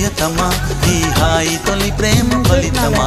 ప్రియతమా ఈ హాయి తొలి ప్రేమ ఫలితమా?